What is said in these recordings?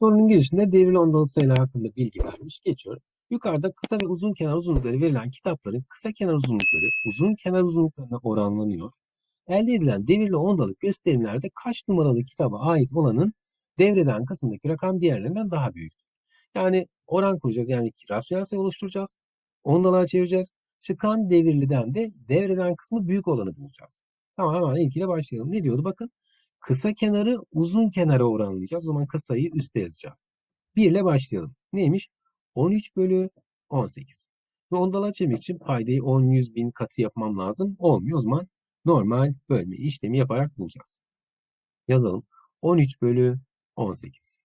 Sorunun girişinde devirli ondalık sayılar hakkında bilgi vermiş. Geçiyorum. Yukarıda kısa ve uzun kenar uzunlukları verilen kitapların kısa kenar uzunlukları uzun kenar uzunluklarına oranlanıyor. Elde edilen devirli ondalık gösterimlerde kaç numaralı kitaba ait olanın devreden kısmındaki rakam diğerlerinden daha büyük. Yani oran kuracağız. Yani rasyonel sayı oluşturacağız. Ondalığa çevireceğiz. Çıkan devirliden de devreden kısmı büyük olanı bulacağız. Tamam hemen ilkiyle başlayalım. Ne diyordu? Bakın Kısa kenarı uzun kenara oranlayacağız. O zaman kısayı üste yazacağız. 1 ile başlayalım. Neymiş? 13 bölü 18. Ve çevirmek için paydayı 10, 100 bin katı yapmam lazım. Olmuyor. O zaman normal bölme işlemi yaparak bulacağız. Yazalım. 13 bölü 18.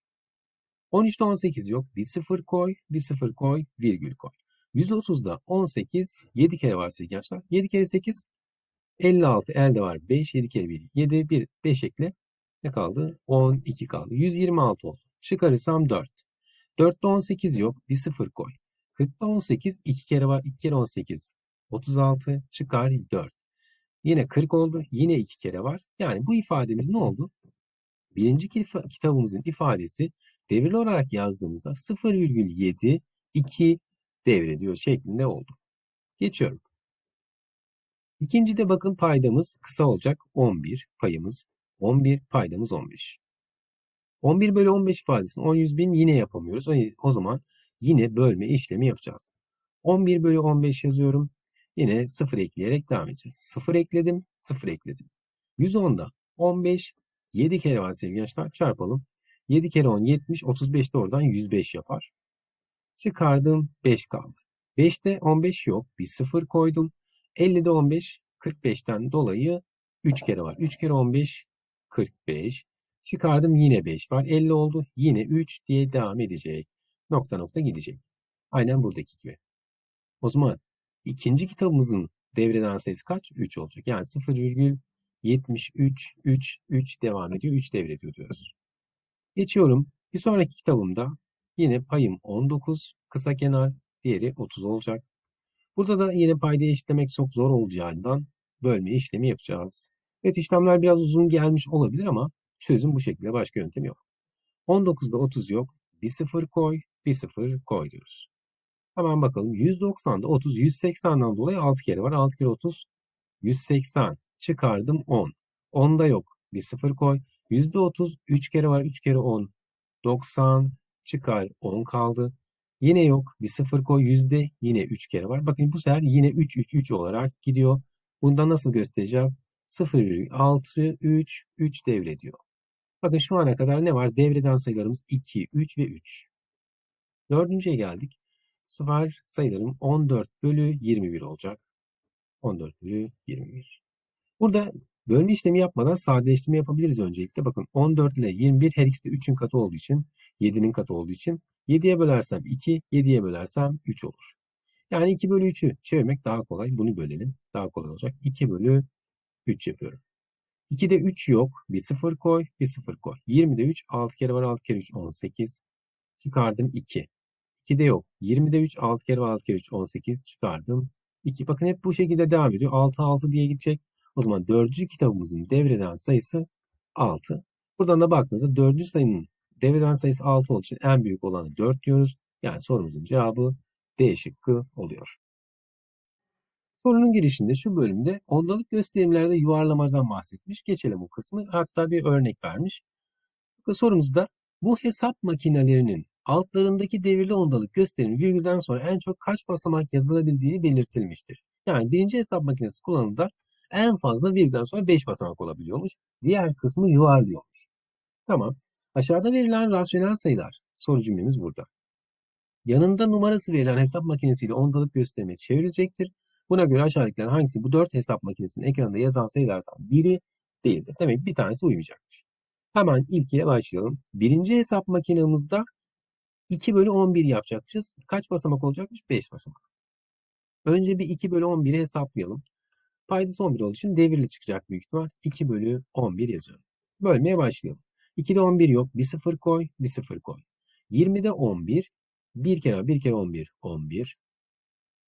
13'te 18 yok. Bir sıfır koy, bir sıfır koy, virgül koy. 130'da 18, 7 kere var gençler. 7 kere 8, 56 elde var. 5, 7 kere 1. 7, 1, 5 ekle. Ne kaldı? 12 kaldı. 126 oldu. Çıkarırsam 4. 4'te 18 yok. Bir 0 koy. 40'ta 18 2 kere var. 2 kere 18. 36 çıkar 4. Yine 40 oldu. Yine 2 kere var. Yani bu ifademiz ne oldu? Birinci kitabımızın ifadesi devirli olarak yazdığımızda 0,7 2 devrediyor şeklinde oldu. Geçiyorum. İkinci de bakın paydamız kısa olacak 11 payımız 11 paydamız 15. 11 bölü 15 ifadesini 10 100 bin yine yapamıyoruz. O zaman yine bölme işlemi yapacağız. 11 bölü 15 yazıyorum. Yine 0 ekleyerek devam edeceğiz. 0 ekledim, 0 ekledim. 110'da 15, 7 kere var sevgili gençler çarpalım. 7 kere 10 70, 35 de oradan 105 yapar. Çıkardım 5 kaldı. 5'te 15 yok. Bir 0 koydum. 50'de 15, 45'ten dolayı 3 kere var. 3 kere 15, 45. Çıkardım yine 5 var. 50 oldu. Yine 3 diye devam edecek. Nokta nokta gidecek. Aynen buradaki gibi. O zaman ikinci kitabımızın devreden sayısı kaç? 3 olacak. Yani 0,73 3 3 devam ediyor. 3 devrediyor diyoruz. Geçiyorum. Bir sonraki kitabımda yine payım 19 kısa kenar, diğeri 30 olacak. Burada da yine payda eşitlemek çok zor olacağından bölme işlemi yapacağız. Evet işlemler biraz uzun gelmiş olabilir ama çözüm bu şekilde başka yöntem yok. 19'da 30 yok. Bir sıfır koy, bir sıfır koy diyoruz. Hemen bakalım. 190'da 30, 180'den dolayı 6 kere var. 6 kere 30, 180. Çıkardım 10. 10'da yok. Bir sıfır koy. %30, 3 kere var. 3 kere 10. 90. Çıkar 10 kaldı. Yine yok. Bir sıfır koy yüzde yine 3 kere var. Bakın bu sefer yine 3 3 3 olarak gidiyor. Bunda nasıl göstereceğiz? 0,6 3 3 devrediyor. Bakın şu ana kadar ne var? Devreden sayılarımız 2, 3 ve 3. Dördüncüye geldik. Bu sefer sayılarım 14 bölü 21 olacak. 14 bölü 21. Burada bölme işlemi yapmadan sadeleştirme yapabiliriz öncelikle. Bakın 14 ile 21 her ikisi de 3'ün katı olduğu için 7'nin katı olduğu için 7'ye bölersem 2, 7'ye bölersem 3 olur. Yani 2 bölü 3'ü çevirmek daha kolay. Bunu bölelim. Daha kolay olacak. 2 bölü 3 yapıyorum. 2'de 3 yok. Bir 0 koy, bir 0 koy. 20'de 3, 6 kere var, 6 kere 3, 18. Çıkardım 2. 2'de yok. 20'de 3, 6 kere var, 6 kere 3, 18. Çıkardım 2. Bakın hep bu şekilde devam ediyor. 6, 6 diye gidecek. O zaman dördüncü kitabımızın devreden sayısı 6. Buradan da baktığınızda dördüncü sayının devreden sayısı 6 olduğu için en büyük olanı 4 diyoruz. Yani sorumuzun cevabı D şıkkı oluyor. Sorunun girişinde şu bölümde ondalık gösterimlerde yuvarlamadan bahsetmiş. Geçelim bu kısmı. Hatta bir örnek vermiş. Sorumuzda bu hesap makinelerinin altlarındaki devirli ondalık gösterimi virgülden sonra en çok kaç basamak yazılabildiği belirtilmiştir. Yani birinci hesap makinesi kullanımında en fazla virgülden sonra 5 basamak olabiliyormuş. Diğer kısmı yuvarlıyormuş. Tamam. Aşağıda verilen rasyonel sayılar. Soru cümlemiz burada. Yanında numarası verilen hesap makinesiyle ondalık gösterime çevrilecektir. Buna göre aşağıdakilerin hangisi bu dört hesap makinesinin ekranında yazan sayılardan biri değildir. Demek bir tanesi uymayacaktır. Hemen ilkiyle başlayalım. Birinci hesap makinemizde 2 bölü 11 yapacakmışız. Kaç basamak olacakmış? 5 basamak. Önce bir 2 bölü 11'i hesaplayalım. Paydası 11 olduğu için devirli çıkacak büyük ihtimal. 2 bölü 11 yazıyorum. Bölmeye başlayalım. 2'de 11 yok. Bir 0 koy, bir 0 koy. 20'de 11. Bir kere 1 kere 11, 11.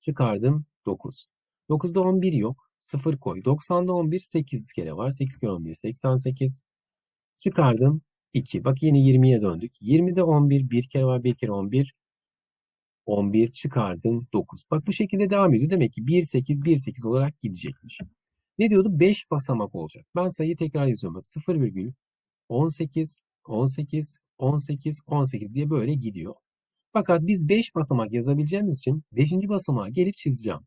Çıkardım 9. 9'da 11 yok. 0 koy. 90'da 11, 8 kere var. 8 kere 11, 88. Çıkardım 2. Bak yine 20'ye döndük. 20'de 11 bir kere var. Bir kere 11. 11 çıkardım 9. Bak bu şekilde devam ediyor. Demek ki 1 8 1 8 olarak gidecekmiş. Ne diyordu? 5 basamak olacak. Ben sayıyı tekrar yazıyorum. Bak 0 virgül 18 18 18 18 diye böyle gidiyor. Fakat biz 5 basamak yazabileceğimiz için 5. basamağa gelip çizeceğim.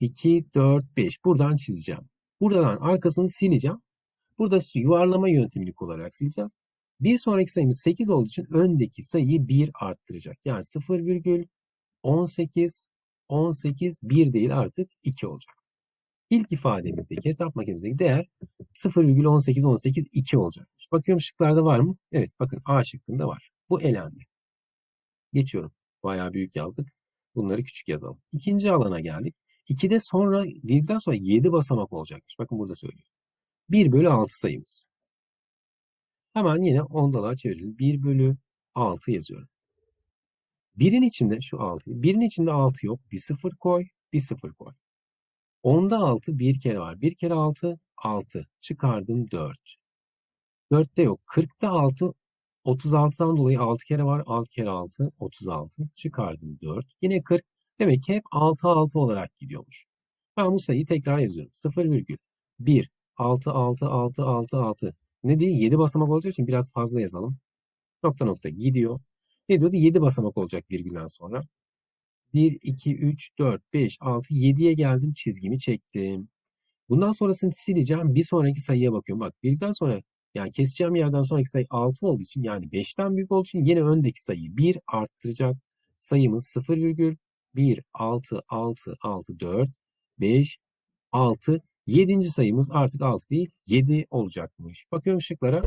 2 4 5 buradan çizeceğim. Buradan arkasını sileceğim. Burada yuvarlama yöntemini kullanarak sileceğiz. Bir sonraki sayımız 8 olduğu için öndeki sayıyı 1 arttıracak. Yani 0,18 18 1 değil artık 2 olacak. İlk ifademizdeki hesap makinemizdeki değer 0,18 18 2 olacakmış. Bakıyorum şıklarda var mı? Evet bakın A şıkkında var. Bu elendi. Geçiyorum. Bayağı büyük yazdık. Bunları küçük yazalım. İkinci alana geldik. 2'de sonra virgülden sonra 7 basamak olacakmış. Bakın burada söylüyor. 1 bölü 6 sayımız. Hemen yine ondalığa çevirelim. 1 bölü 6 yazıyorum. Birin içinde şu 6. Birin içinde 6 yok. Bir 0 koy. Bir 0 koy. Onda 6 bir kere var. Bir kere 6 6. Çıkardım 4. 4'te yok. 40'ta 6 36'dan dolayı 6 kere var. 6 kere 6 36. Çıkardım 4. Yine 40. Demek ki hep 6 6 olarak gidiyormuş. Ben bu sayıyı tekrar yazıyorum. 0,1 6 6 6 6 6. Ne diye? 7 basamak olacağı için biraz fazla yazalım. Nokta nokta gidiyor. Ne diyordu? 7 basamak olacak virgülden sonra. 1, 2, 3, 4, 5, 6, 7'ye geldim. Çizgimi çektim. Bundan sonrasını sileceğim. Bir sonraki sayıya bakıyorum. Bak birden sonra yani keseceğim yerden sonraki sayı 6 olduğu için yani 5'ten büyük olduğu için yine öndeki sayıyı 1 arttıracak. Sayımız 0,1, 6, 6, 6, 4, 5, 6. 7. sayımız artık 6 değil 7 olacakmış. Bakıyorum şıklara.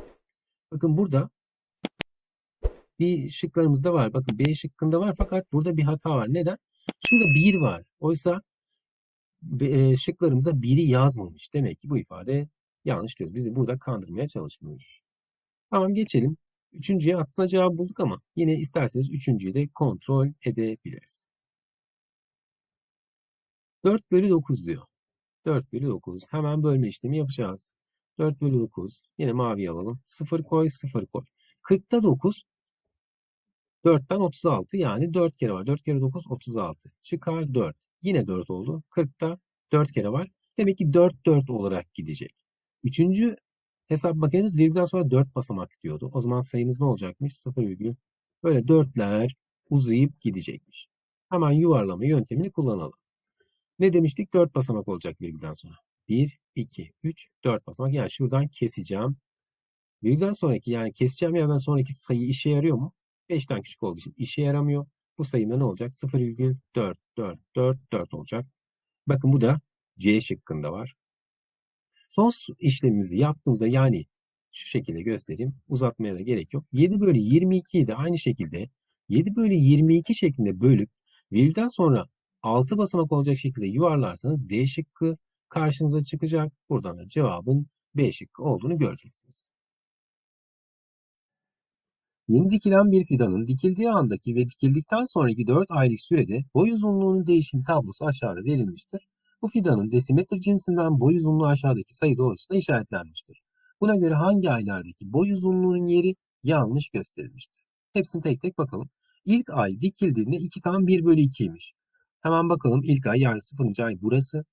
Bakın burada bir şıklarımız da var. Bakın B şıkkında var fakat burada bir hata var. Neden? Şurada 1 var. Oysa e, şıklarımıza 1'i yazmamış. Demek ki bu ifade yanlış diyoruz. Bizi burada kandırmaya çalışmıyor. Tamam geçelim. Üçüncüye aslında cevabı bulduk ama yine isterseniz üçüncüyü de kontrol edebiliriz. 4 bölü 9 diyor. 4 bölü 9. Hemen bölme işlemi yapacağız. 4 bölü 9. Yine mavi alalım. 0 koy 0 koy. 40'ta 9 4'ten 36 yani 4 kere var. 4 kere 9 36. Çıkar 4. Yine 4 oldu. 40'ta 4 kere var. Demek ki 4 4 olarak gidecek. Üçüncü hesap makinemiz virgülden sonra 4 basamak diyordu. O zaman sayımız ne olacakmış? 0 virgül. Böyle 4'ler uzayıp gidecekmiş. Hemen yuvarlama yöntemini kullanalım. Ne demiştik? 4 basamak olacak virgülden sonra. 1, 2, 3, 4 basamak. Yani şuradan keseceğim. Virgülden sonraki yani keseceğim yerden sonraki sayı işe yarıyor mu? 5'ten küçük olduğu için işe yaramıyor. Bu sayımda ne olacak? 0,444 olacak. Bakın bu da C şıkkında var. Son işlemimizi yaptığımızda yani şu şekilde göstereyim. Uzatmaya da gerek yok. 7 bölü 22'yi de aynı şekilde 7 bölü 22 şeklinde bölüp virgülden sonra 6 basamak olacak şekilde yuvarlarsanız D şıkkı karşınıza çıkacak. Buradan da cevabın B şıkkı olduğunu göreceksiniz. Yeni dikilen bir fidanın dikildiği andaki ve dikildikten sonraki 4 aylık sürede boy uzunluğunun değişim tablosu aşağıda verilmiştir. Bu fidanın desimetre cinsinden boy uzunluğu aşağıdaki sayı doğrusunda işaretlenmiştir. Buna göre hangi aylardaki boy uzunluğunun yeri yanlış gösterilmiştir. Hepsini tek tek bakalım. İlk ay dikildiğinde 2 tam 1 bölü 2'ymiş. Hemen bakalım ilk ay yani 0. ay burası.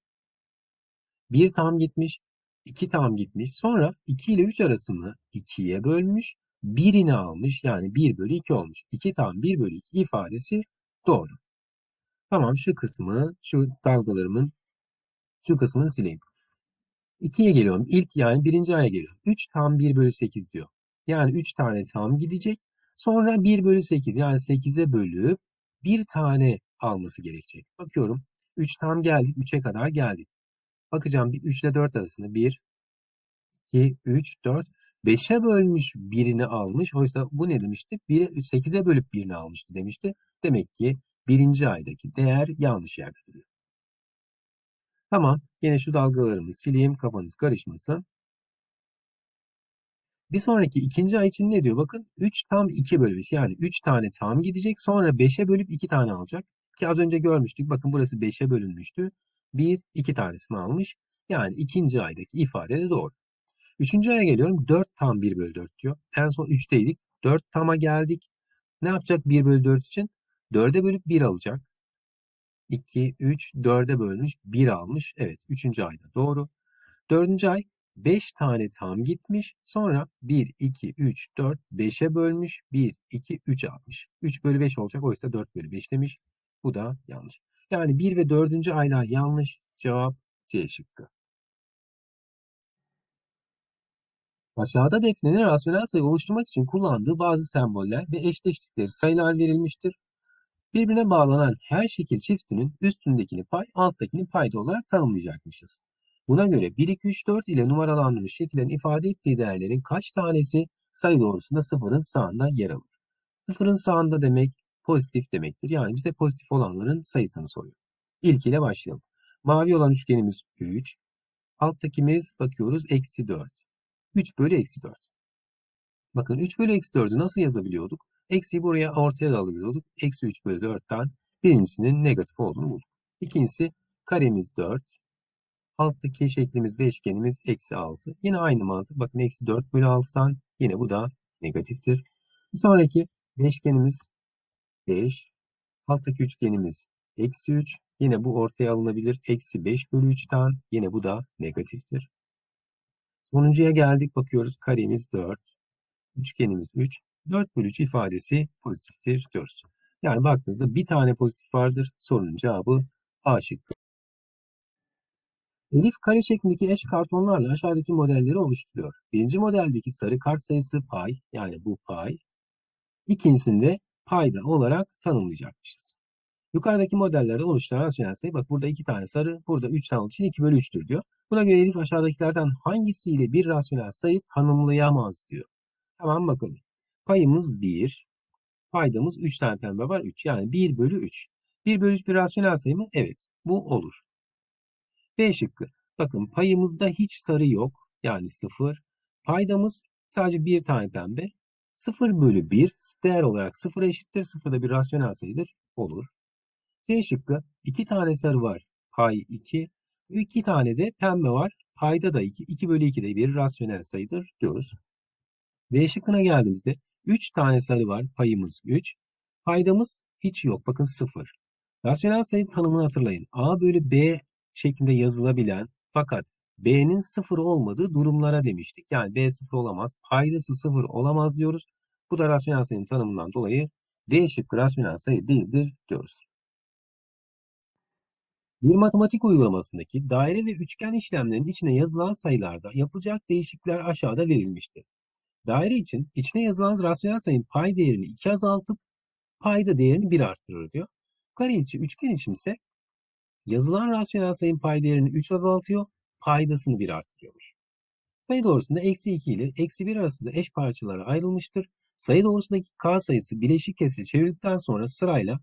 1 tam gitmiş. 2 tam gitmiş. Sonra 2 ile 3 arasını 2'ye bölmüş. Birini almış. Yani 1 bölü 2 olmuş. 2 tam 1 bölü 2 ifadesi doğru. Tamam şu kısmı, şu dalgalarımın şu kısmını sileyim. 2'ye geliyorum. İlk yani birinci aya geliyorum. 3 tam 1 bölü 8 diyor. Yani 3 tane tam gidecek. Sonra 1 bölü 8 yani 8'e bölüp bir tane alması gerekecek. Bakıyorum. 3 tam geldik. 3'e kadar geldik. Bakacağım 3 ile 4 arasında 1, 2, 3, 4. 5'e bölmüş birini almış. Oysa bu ne demişti? 8'e bölüp birini almıştı demişti. Demek ki birinci aydaki değer yanlış yerde duruyor. Tamam. Yine şu dalgalarımı sileyim. Kafanız karışmasın. Bir sonraki ikinci ay için ne diyor? Bakın 3 tam 2 bölü 5. Yani 3 tane tam gidecek. Sonra 5'e bölüp 2 tane alacak. Ki az önce görmüştük. Bakın burası 5'e bölünmüştü. 1, 2 tanesini almış. Yani ikinci aydaki ifade de doğru. Üçüncü aya geliyorum. 4 tam 1 bölü 4 diyor. En son 3'teydik. 4 tama geldik. Ne yapacak 1 bölü 4 için? 4'e bölüp 1 alacak. 2, 3, 4'e bölmüş 1 almış. Evet 3. ayda doğru. 4. ay 5 tane tam gitmiş. Sonra 1, 2, 3, 4, 5'e bölmüş. 1, 2, 3 almış. 3 bölü 5 olacak. Oysa 4 bölü 5 demiş. Bu da yanlış. Yani 1 ve 4. aylar yanlış. Cevap C şıkkı. Aşağıda Defne'nin rasyonel sayı oluşturmak için kullandığı bazı semboller ve eşleştikleri sayılar verilmiştir. Birbirine bağlanan her şekil çiftinin üstündekini pay, alttakini payda olarak tanımlayacakmışız. Buna göre 1, 2, 3, 4 ile numaralandırılmış şekillerin ifade ettiği değerlerin kaç tanesi sayı doğrusunda sıfırın sağında yer alır? Sıfırın sağında demek pozitif demektir. Yani bize pozitif olanların sayısını soruyor. İlk ile başlayalım. Mavi olan üçgenimiz 3. Alttakimiz bakıyoruz eksi 4. 3 bölü eksi 4. Bakın 3 bölü eksi 4'ü nasıl yazabiliyorduk? Eksiyi buraya ortaya da alabiliyorduk. Eksi 3 bölü 4'ten birincisinin negatif olduğunu bulduk. İkincisi karemiz 4. Alttaki şeklimiz beşgenimiz eksi 6. Yine aynı mantık. Bakın eksi 4 bölü 6'tan yine bu da negatiftir. Bir sonraki beşgenimiz 5. Alttaki üçgenimiz eksi 3. Yine bu ortaya alınabilir. Eksi 5 bölü 3'ten yine bu da negatiftir. Sonuncuya geldik. Bakıyoruz karemiz 4. Üçgenimiz 3. 4 bölü 3 ifadesi pozitiftir diyoruz. Yani baktığınızda bir tane pozitif vardır. Sorunun cevabı A şıkkı. Elif kare şeklindeki eş kartonlarla aşağıdaki modelleri oluşturuyor. Birinci modeldeki sarı kart sayısı pay yani bu pay. İkincisinde payda olarak tanımlayacakmışız. Yukarıdaki modellerde oluşturan rasyonel sayı bak burada iki tane sarı, burada üç tane için 2 bölü 3'tür diyor. Buna göre Elif aşağıdakilerden hangisiyle bir rasyonel sayı tanımlayamaz diyor. Hemen bakalım. Payımız 1, paydamız 3 tane pembe var 3 yani 1 bölü 3. 1 bölü 3 bir rasyonel sayı mı? Evet bu olur. B şıkkı. Bakın payımızda hiç sarı yok. Yani 0. Paydamız sadece bir tane pembe. 0 bölü 1 değer olarak 0'a eşittir. 0 da bir rasyonel sayıdır. Olur. C şıkkı. 2 tane sarı var. Pay 2. 2 tane de pembe var. Payda da 2. 2 bölü 2 de bir rasyonel sayıdır diyoruz. D şıkkına geldiğimizde 3 tane sarı var. Payımız 3. Paydamız hiç yok. Bakın 0. Rasyonel sayı tanımını hatırlayın. A bölü B şeklinde yazılabilen fakat B'nin 0 olmadığı durumlara demiştik. Yani B 0 olamaz. Paydası 0 olamaz diyoruz. Bu da rasyonel sayının tanımından dolayı D şıkkı rasyonel sayı değildir diyoruz. Bir matematik uygulamasındaki daire ve üçgen işlemlerinin içine yazılan sayılarda yapılacak değişiklikler aşağıda verilmiştir. Daire için içine yazılan rasyonel sayının pay değerini 2 azaltıp payda değerini 1 arttırır diyor. Kare içi üçgen için ise yazılan rasyonel sayının pay değerini 3 azaltıyor, paydasını 1 arttırıyormuş. Sayı doğrusunda eksi 2 ile eksi 1 arasında eş parçalara ayrılmıştır. Sayı doğrusundaki k sayısı bileşik kesri çevirdikten sonra sırayla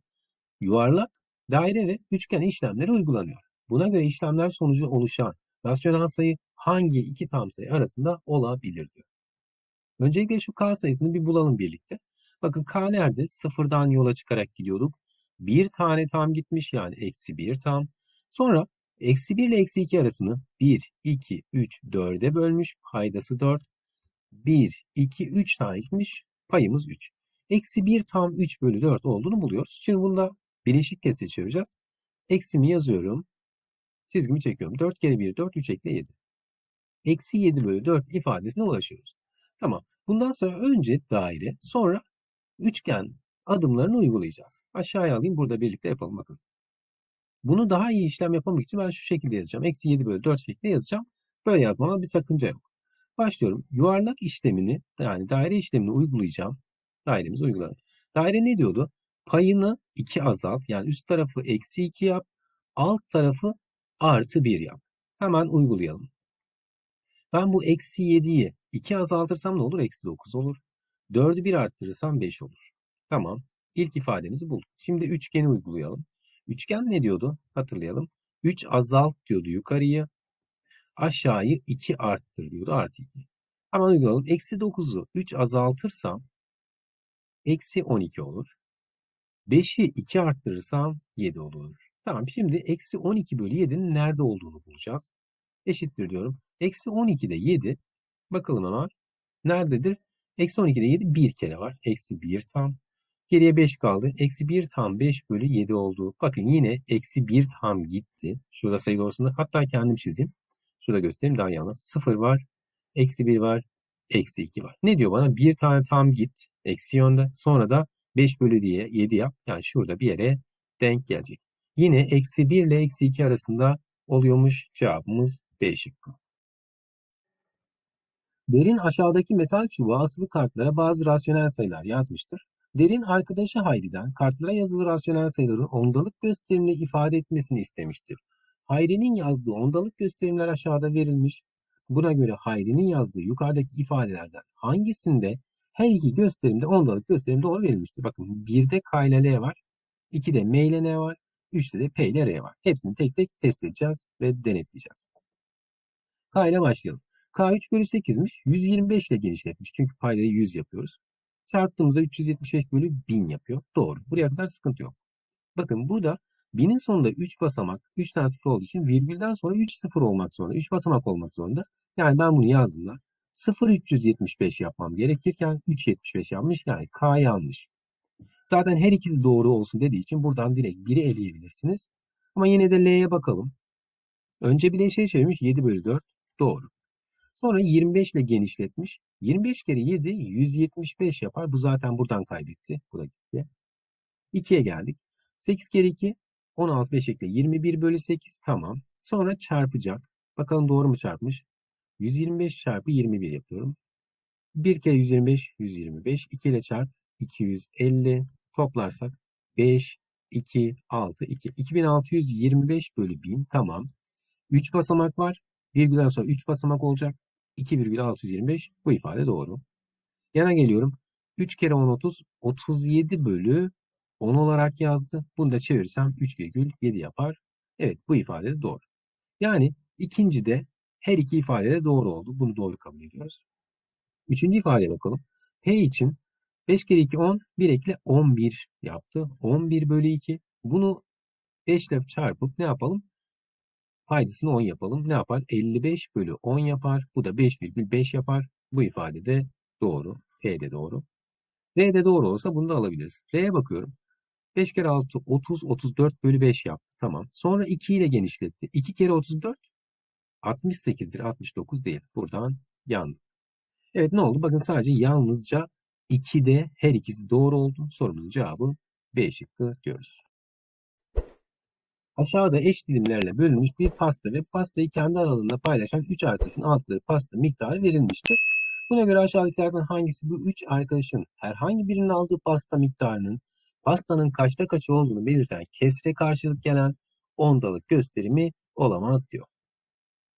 yuvarlak, daire ve üçgen işlemleri uygulanıyor. Buna göre işlemler sonucu oluşan rasyonel sayı hangi iki tam sayı arasında olabilir diyor. Öncelikle şu k sayısını bir bulalım birlikte. Bakın k nerede? Sıfırdan yola çıkarak gidiyorduk. Bir tane tam gitmiş yani eksi bir tam. Sonra eksi 1 ile eksi 2 arasını 1, 2, 3, 4'e bölmüş. Paydası 4. 1, 2, 3 tane gitmiş. Payımız 3. Eksi 1 tam 3 bölü 4 olduğunu buluyoruz. Şimdi bunda bileşik kesir çevireceğiz. Eksimi yazıyorum. Çizgimi çekiyorum. 4 kere 1, 4, 3 ekle 7. Eksi 7 bölü 4 ifadesine ulaşıyoruz. Tamam. Bundan sonra önce daire, sonra üçgen adımlarını uygulayacağız. Aşağıya alayım. Burada birlikte yapalım bakın. Bunu daha iyi işlem yapmak için ben şu şekilde yazacağım. Eksi 7 bölü 4 şeklinde yazacağım. Böyle yazmama bir sakınca yok. Başlıyorum. Yuvarlak işlemini yani daire işlemini uygulayacağım. Dairemizi uygulayalım. Daire ne diyordu? Payını 2 azalt. Yani üst tarafı eksi 2 yap. Alt tarafı artı 1 yap. Hemen uygulayalım. Ben bu eksi 7'yi 2 azaltırsam ne olur? Eksi 9 olur. 4'ü 1 arttırırsam 5 olur. Tamam. İlk ifademizi bulduk. Şimdi üçgeni uygulayalım. Üçgen ne diyordu? Hatırlayalım. 3 azalt diyordu yukarıyı. Aşağıyı 2 arttır diyordu. Artı 2. Hemen uygulayalım. Eksi 9'u 3 azaltırsam eksi 12 olur. 5'i 2 arttırırsam 7 olur. Tamam şimdi eksi 12 bölü 7'nin nerede olduğunu bulacağız. Eşittir diyorum. Eksi 12 de 7 Bakalım hemen. Nerededir? Eksi 12'de 7 bir kere var. Eksi 1 tam. Geriye 5 kaldı. Eksi 1 tam 5 bölü 7 oldu. Bakın yine eksi 1 tam gitti. Şurada sayı doğrusunda. Hatta kendim çizeyim. Şurada göstereyim daha yalnız. 0 var. Eksi 1 var. Eksi 2 var. Ne diyor bana? Bir tane tam git. Eksi yönde. Sonra da 5 bölü diye 7 yap. Yani şurada bir yere denk gelecek. Yine eksi 1 ile eksi 2 arasında oluyormuş. Cevabımız B şıkkı. Derin aşağıdaki metal çubuğa asılı kartlara bazı rasyonel sayılar yazmıştır. Derin arkadaşı Hayri'den kartlara yazılı rasyonel sayıların ondalık gösterimle ifade etmesini istemiştir. Hayri'nin yazdığı ondalık gösterimler aşağıda verilmiş. Buna göre Hayri'nin yazdığı yukarıdaki ifadelerden hangisinde her iki gösterimde ondalık gösterim doğru verilmiştir? Bakın 1'de K ile L var, 2'de M ile N var, 3'te de P ile R var. Hepsini tek tek test edeceğiz ve denetleyeceğiz. K ile başlayalım. K 3 bölü 8'miş. 125 ile genişletmiş. Çünkü paydayı 100 yapıyoruz. Çarptığımızda 375 bölü 1000 yapıyor. Doğru. Buraya kadar sıkıntı yok. Bakın burada 1000'in sonunda 3 basamak, 3 tane sıfır olduğu için virgülden sonra 3 sıfır olmak zorunda. 3 basamak olmak zorunda. Yani ben bunu yazdığımda 0,375 yapmam gerekirken 3,75 yapmış. Yani K yanlış. Zaten her ikisi doğru olsun dediği için buradan direkt 1'i eleyebilirsiniz. Ama yine de L'ye bakalım. Önce şey çevirmiş 7 bölü 4. Doğru. Sonra 25 ile genişletmiş. 25 kere 7 175 yapar. Bu zaten buradan kaybetti. Bu da gitti. 2'ye geldik. 8 kere 2 16 5 ekle 21 bölü 8 tamam. Sonra çarpacak. Bakalım doğru mu çarpmış? 125 çarpı 21 yapıyorum. 1 kere 125 125. 2 ile çarp 250 toplarsak 5 2 6 2 2625 bölü 1000 tamam. 3 basamak var. Virgülden sonra 3 basamak olacak. 2,625 bu ifade doğru. Yana geliyorum. 3 kere 10 30 37 bölü 10 olarak yazdı. Bunu da çevirirsem 3,7 yapar. Evet bu ifade de doğru. Yani ikinci de her iki ifade de doğru oldu. Bunu doğru kabul ediyoruz. Üçüncü ifadeye bakalım. P için 5 kere 2 10, 1 ekle 11 yaptı. 11 bölü 2. Bunu 5 ile çarpıp ne yapalım? Paydasını 10 yapalım. Ne yapar? 55 bölü 10 yapar. Bu da 5,5 yapar. Bu ifade de doğru. P de doğru. R de doğru olsa bunu da alabiliriz. R'ye bakıyorum. 5 kere 6 30 34 bölü 5 yaptı. Tamam. Sonra 2 ile genişletti. 2 kere 34 68'dir. 69 değil. Buradan yandı. Evet ne oldu? Bakın sadece yalnızca 2'de her ikisi doğru oldu. Sorunun cevabı B şıkkı diyoruz. Aşağıda eş dilimlerle bölünmüş bir pasta ve pastayı kendi aralığında paylaşan 3 arkadaşın aldıkları pasta miktarı verilmiştir. Buna göre aşağıdakilerden hangisi bu 3 arkadaşın herhangi birinin aldığı pasta miktarının pastanın kaçta kaçı olduğunu belirten kesre karşılık gelen ondalık gösterimi olamaz diyor.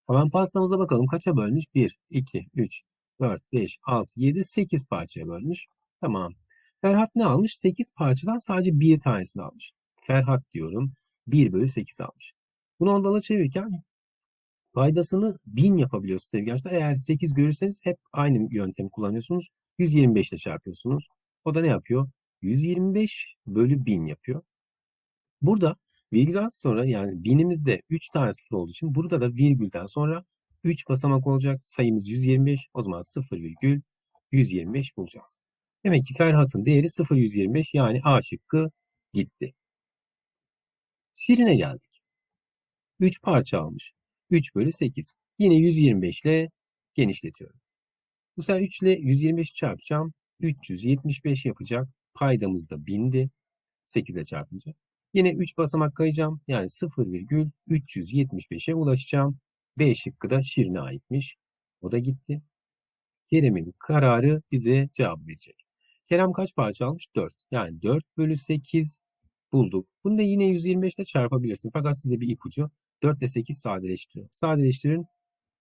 Hemen pastamıza bakalım kaça bölmüş? 1, 2, 3, 4, 5, 6, 7, 8 parçaya bölmüş. Tamam. Ferhat ne almış? 8 parçadan sadece bir tanesini almış. Ferhat diyorum. 1 bölü 8 almış. Bunu ondalığa çevirirken paydasını 1000 yapabiliyorsunuz sevgili arkadaşlar. Eğer 8 görürseniz hep aynı yöntemi kullanıyorsunuz. 125 ile çarpıyorsunuz. O da ne yapıyor? 125 bölü 1000 yapıyor. Burada virgülden sonra yani binimizde 3 tane sıfır olduğu için burada da virgülden sonra 3 basamak olacak. Sayımız 125. O zaman 0,125 bulacağız. Demek ki Ferhat'ın değeri 0,125 yani A şıkkı gitti. Şirin'e geldik. 3 parça almış. 3 bölü 8. Yine 125 ile genişletiyorum. Bu sefer 3 ile 125 çarpacağım. 375 yapacak. Paydamız da 1000'di. 8 ile çarpınca. Yine 3 basamak kayacağım. Yani 0,375'e ulaşacağım. B şıkkı da Şirin'e aitmiş. O da gitti. Kerem'in kararı bize cevap verecek. Kerem kaç parça almış? 4. Yani 4 bölü 8 bulduk. Bunu da yine 125 ile çarpabilirsin. Fakat size bir ipucu. 4 ile 8 sadeleştiriyor. Sadeleştirin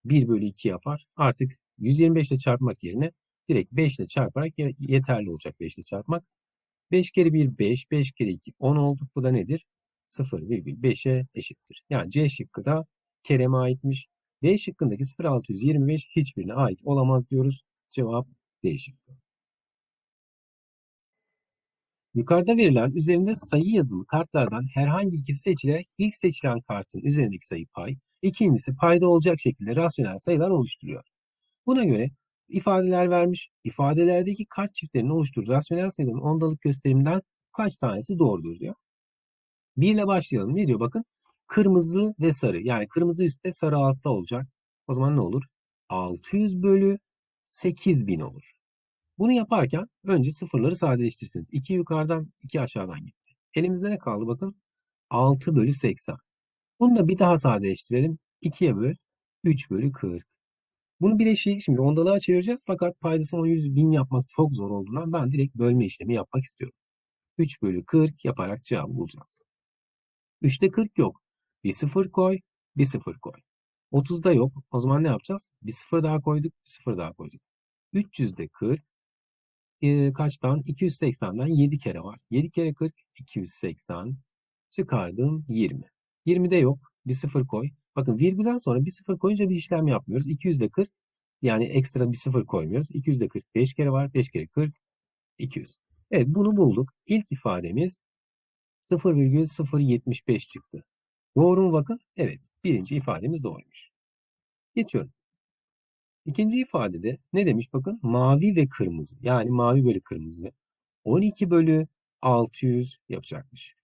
1 bölü 2 yapar. Artık 125 ile çarpmak yerine direkt 5 ile çarparak yeterli olacak 5 ile çarpmak. 5 kere 1 5, 5 kere 2 10 oldu. Bu da nedir? 0,5'e eşittir. Yani C şıkkı da Kerem'e aitmiş. D şıkkındaki 0,625 hiçbirine ait olamaz diyoruz. Cevap D şıkkı. Yukarıda verilen üzerinde sayı yazılı kartlardan herhangi ikisi seçilerek ilk seçilen kartın üzerindeki sayı pay, ikincisi payda olacak şekilde rasyonel sayılar oluşturuyor. Buna göre ifadeler vermiş. İfadelerdeki kart çiftlerinin oluşturduğu rasyonel sayıların ondalık gösterimden kaç tanesi doğrudur diyor. 1 ile başlayalım. Ne diyor bakın? Kırmızı ve sarı. Yani kırmızı üstte sarı altta olacak. O zaman ne olur? 600 bölü 8000 olur. Bunu yaparken önce sıfırları sadeleştirirsiniz. 2 yukarıdan 2 aşağıdan gitti. Elimizde ne kaldı bakın? 6 bölü 80. Bunu da bir daha sadeleştirelim. 2'ye böl. 3 bölü 40. Bunu bileşiği şimdi ondalığa çevireceğiz. Fakat paydası 10 100 bin yapmak çok zor olduğundan ben direkt bölme işlemi yapmak istiyorum. 3 bölü 40 yaparak cevabı bulacağız. 3'te 40 yok. Bir sıfır koy, bir sıfır koy. 30'da yok. O zaman ne yapacağız? Bir sıfır daha koyduk, bir sıfır daha koyduk. 300'de 40, e, kaçtan? 280'den 7 kere var. 7 kere 40, 280. Çıkardım 20. 20'de yok. Bir sıfır koy. Bakın virgülden sonra bir sıfır koyunca bir işlem yapmıyoruz. 200'de 40 yani ekstra bir sıfır koymuyoruz. 200'de 40 5 kere var. 5 kere 40 200. Evet bunu bulduk. İlk ifademiz 0,075 çıktı. Doğru mu bakın? Evet. Birinci ifademiz doğruymuş. Geçiyorum. İkinci ifadede ne demiş bakın? Mavi ve kırmızı. Yani mavi bölü kırmızı. 12 bölü 600 yapacakmış.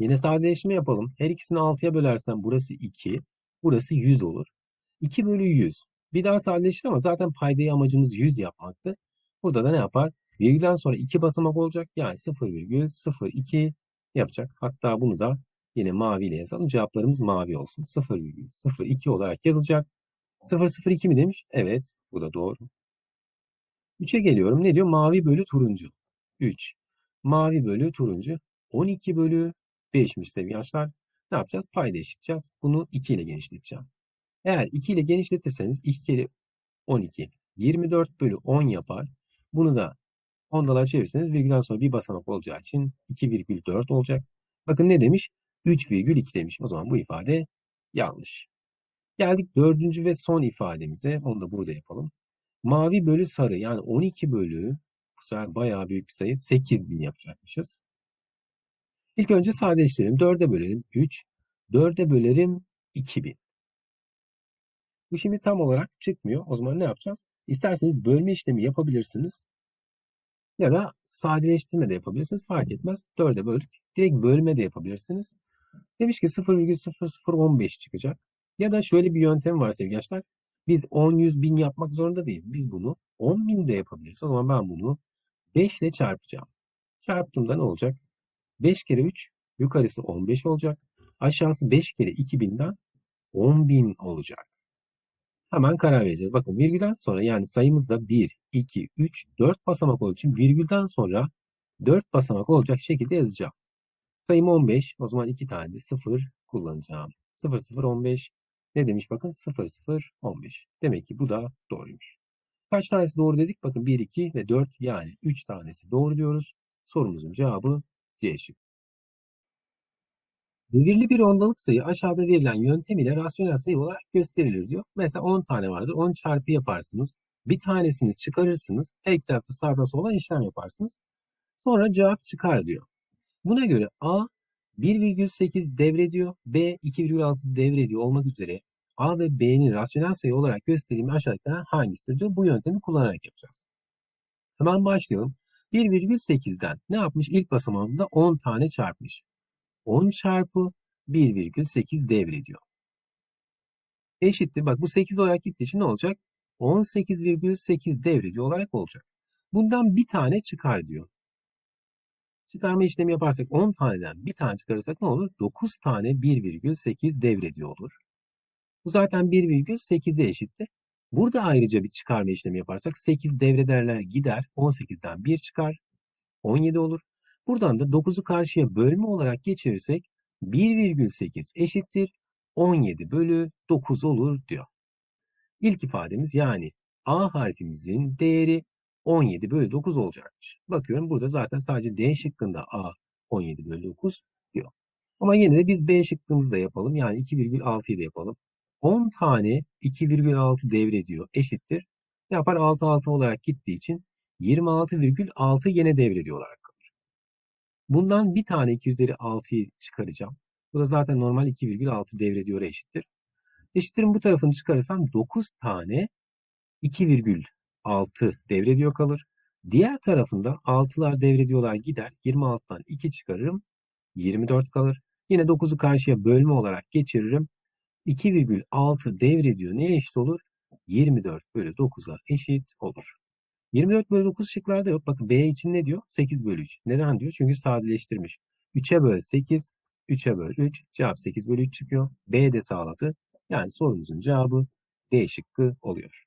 Yine sadeleşme yapalım. Her ikisini 6'ya bölersem burası 2. Burası 100 olur. 2 bölü 100. Bir daha sadeleşir ama zaten paydayı amacımız 100 yapmaktı. Burada da ne yapar? Virgülden sonra 2 basamak olacak. Yani 0,02 yapacak. Hatta bunu da yine mavi ile yazalım. Cevaplarımız mavi olsun. 0,02 olarak yazılacak. 002 mi demiş? Evet. Bu da doğru. 3'e geliyorum. Ne diyor? Mavi bölü turuncu. 3. Mavi bölü turuncu. 12 bölü 5'miş sevgili gençler. Ne yapacağız? Payda eşiteceğiz. Bunu 2 ile genişleteceğim. Eğer 2 ile genişletirseniz 2 kere 12. 24 bölü 10 yapar. Bunu da ondalığa çevirirseniz virgülden sonra bir basamak olacağı için 2,4 olacak. Bakın ne demiş? 3,2 demiş. O zaman bu ifade yanlış. Geldik dördüncü ve son ifademize. Onu da burada yapalım. Mavi bölü sarı yani 12 bölü bu sefer bayağı büyük bir sayı 8000 yapacakmışız. İlk önce sadeleştirelim. 4'e bölelim 3. 4'e bölerim 2000. Bu şimdi tam olarak çıkmıyor. O zaman ne yapacağız? İsterseniz bölme işlemi yapabilirsiniz. Ya da sadeleştirme de yapabilirsiniz. Fark etmez. 4'e böldük. Direkt bölme de yapabilirsiniz. Demiş ki 0,0015 çıkacak. Ya da şöyle bir yöntem var sevgili gençler. Biz 10, 100, 1000 yapmak zorunda değiliz. Biz bunu 10 bin de yapabiliriz. O zaman ben bunu 5 ile çarpacağım. Çarptığımda ne olacak? 5 kere 3 yukarısı 15 olacak. Aşağısı 5 kere 2000'den 10.000 olacak. Hemen karar vereceğiz. Bakın virgülden sonra yani sayımızda 1, 2, 3, 4 basamak olduğu için virgülden sonra 4 basamak olacak şekilde yazacağım. Sayım 15. O zaman 2 tane de 0 kullanacağım. 0, 0, 15. Ne demiş bakın 0, 0, 15. Demek ki bu da doğruymuş. Kaç tanesi doğru dedik? Bakın 1, 2 ve 4 yani 3 tanesi doğru diyoruz. Sorumuzun cevabı C şıkkı. Belirli bir ondalık sayı aşağıda verilen yöntem ile rasyonel sayı olarak gösterilir diyor. Mesela 10 tane vardır. 10 çarpı yaparsınız. Bir tanesini çıkarırsınız. Her tarafta sağda sola işlem yaparsınız. Sonra cevap çıkar diyor. Buna göre A 1,8 devrediyor. B 2,6 devrediyor olmak üzere A ve B'nin rasyonel sayı olarak gösterilimi aşağıdakilerden hangisidir diyor. Bu yöntemi kullanarak yapacağız. Hemen başlayalım. 1,8'den ne yapmış? İlk basamağımızda 10 tane çarpmış. 10 çarpı 1,8 devrediyor. Eşittir. Bak bu 8 olarak gittiği için ne olacak? 18,8 devrediyor olarak olacak. Bundan bir tane çıkar diyor. Çıkarma işlemi yaparsak 10 taneden bir tane çıkarırsak ne olur? 9 tane 1,8 devrediyor olur. Bu zaten 1,8'e eşittir. Burada ayrıca bir çıkarma işlemi yaparsak 8 devrederler gider. 18'den 1 çıkar. 17 olur. Buradan da 9'u karşıya bölme olarak geçirirsek 1,8 eşittir 17 bölü 9 olur diyor. İlk ifademiz yani A harfimizin değeri 17 bölü 9 olacakmış. Bakıyorum burada zaten sadece D şıkkında A 17 bölü 9 diyor. Ama yine de biz B şıkkımızda yapalım. Yani 2,6'yı da yapalım. 10 tane 2,6 devrediyor eşittir. Ne yapar? 6 6 olarak gittiği için 26,6 yine devrediyor olarak kalır. Bundan bir tane 2 üzeri 6'yı çıkaracağım. Bu da zaten normal 2,6 devrediyor eşittir. Eşittirin bu tarafını çıkarırsam 9 tane 2 virgül 6 devrediyor kalır. Diğer tarafında 6'lar devrediyorlar gider. 26'dan 2 çıkarırım. 24 kalır. Yine 9'u karşıya bölme olarak geçiririm. 2,6 devrediyor. Neye eşit olur? 24 bölü 9'a eşit olur. 24 bölü 9 şıklarda yok. Bakın B için ne diyor? 8 bölü 3. Neden diyor? Çünkü sadeleştirmiş. 3'e böl 8, 3'e böl 3. Cevap 8 bölü 3 çıkıyor. B de sağladı. Yani sorumuzun cevabı D şıkkı oluyor.